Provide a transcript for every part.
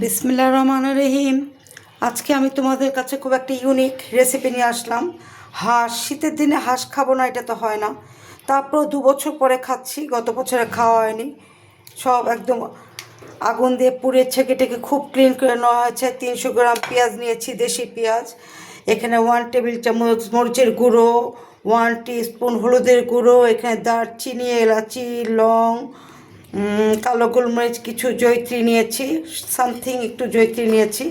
বিসমিল্লা রহমান রহিম। আজকে আমি তোমাদের কাছে খুব একটা ইউনিক রেসিপি নিয়ে আসলাম। হাঁস, শীতের দিনে হাঁস খাব না, এটা তো হয় না। তারপর দু বছর পরে খাচ্ছি, গত বছরে খাওয়া হয়নি। সব একদম আগুন দিয়ে পুড়ে ছেঁকে টেকে খুব ক্লিন করে নেওয়া হয়েছে। তিনশো গ্রাম পেঁয়াজ নিয়েছি, দেশি পেঁয়াজ। এখানে ওয়ান টেবিল চামচ মরিচের গুঁড়ো ওয়ান স্পুন হলুদের গুঁড়ো, এখানে দারচিনি, এলাচি, লং কালো গোলমরিচ কিছু জৈত্রী নিয়েছি সামথিং একটু জৈত্রী নিয়েছি।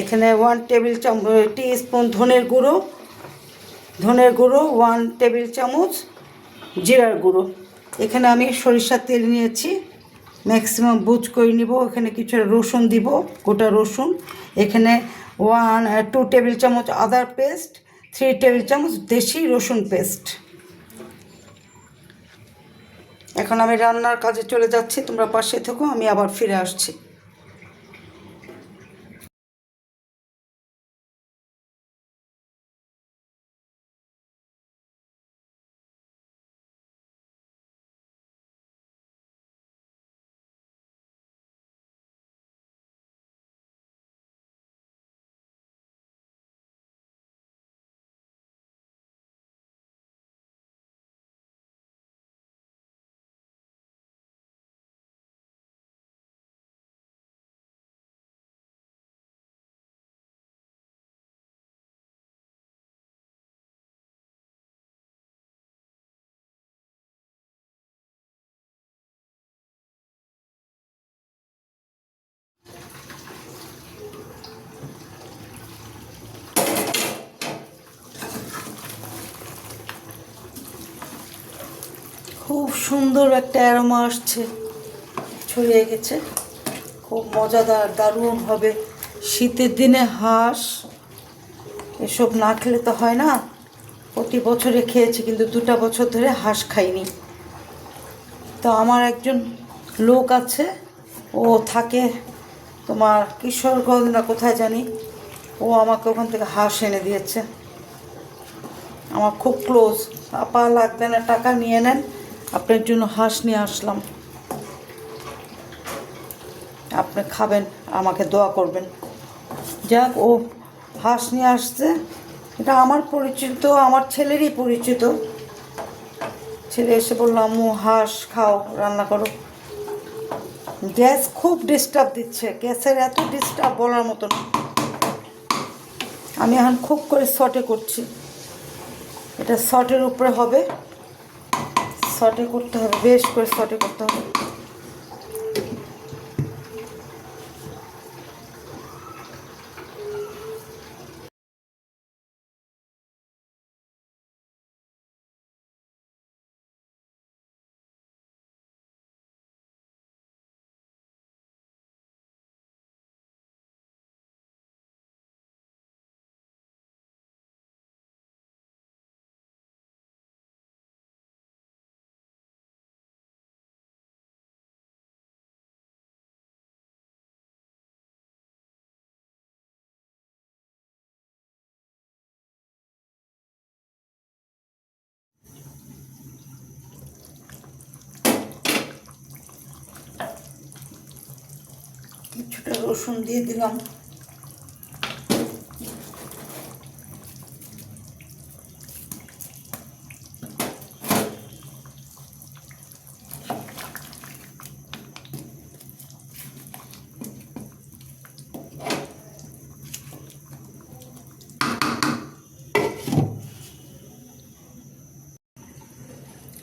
এখানে ওয়ান টেবিল চামচ টি স্পুন ধনের গুঁড়ো ধনের গুঁড়ো ওয়ান টেবিল চামচ জিরার গুঁড়ো। এখানে আমি সরিষার তেল নিয়েছি ম্যাক্সিমাম বুজ করে নিব, এখানে কিছু রসুন দিব, গোটা রসুন। এখানে ওয়ান টু টেবিল চামচ আদার পেস্ট থ্রি টেবিল চামচ দেশি রসুন পেস্ট এখন আমি রান্নার কাজে চলে যাচ্ছি তোমরা পাশে থেকো আমি আবার ফিরে আসছি। খুব সুন্দর একটা অ্যারোমা আসছে। ছড়িয়ে গেছে। খুব মজাদার, দারুণ হবে। শীতের দিনে হাঁস, এসব না খেলে তো হয় না। প্রতি বছরে খেয়েছি, কিন্তু দুটা বছর ধরে হাঁস খাইনি। তো আমার একজন লোক আছে, ও থাকে তোমার কিশোরগঞ্জ না কোথায় জানি। ও আমাকে ওখান থেকে হাঁস এনে দিয়েছে। আমার খুব ক্লোজ আপা লাগবে না, টাকা নিয়ে নেন। আপনার জন্য হাঁস নিয়ে আসলাম। আপনি খাবেন, আমাকে দোয়া করবেন। যাক, ও হাঁস নিয়ে আসছে। এটা আমার পরিচিত, আমার ছেলেরই পরিচিত। ছেলে এসে বলল, আম্মু, হাঁস খাও, রান্না করো। গ্যাস খুব ডিস্টার্ব দিচ্ছে। গ্যাসের এত ডিস্টার্ব বলার মতন। আমি এখন খুব করে শর্টে করছি। এটা শর্টের উপরে হবে। শর্টে করতে হবে বেশ করে শর্টে করতে হবে। রসুন দিয়ে দিলাম।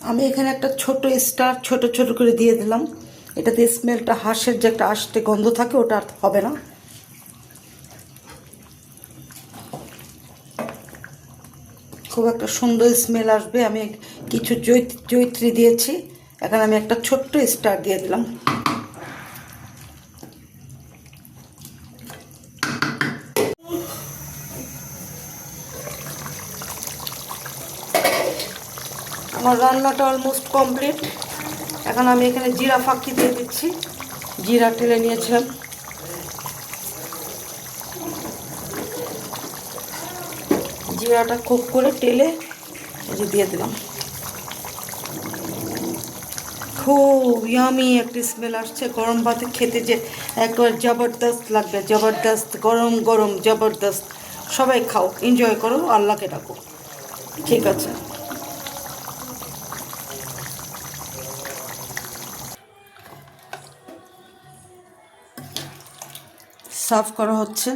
আমি এখানে একটা ছোট স্টার ছোট ছোট করে দিয়ে দিলাম। এটাতে স্মেলটা, হাঁসের যে একটা আসতে গন্ধ থাকে, ওটা আর হবে না। খুব একটা সুন্দর স্মেল আসবে। আমি কিছু জৈত্রী দিয়েছি। এখন আমি একটা ছোট্ট স্টার দিয়ে দিলাম। আমার রান্নাটা অলমোস্ট কমপ্লিট এখন আমি এখানে জিরা ফাঁকি দিয়ে দিচ্ছি। জিরা টেলে নিয়েছিলাম। জিরাটা খুব করে টেলে যে দিয়ে দিলাম। খুব ইয়ামি একটি স্মেল আসছে। গরম ভাতে খেতে যে একবার জবরদস্ত লাগবে। জবরদস্ত, গরম গরম, জবরদস্ত। সবাই খাও এনজয় করো, আল্লাহকে ডাকো। ঠিক আছে। সার্ভ করা হচ্ছে।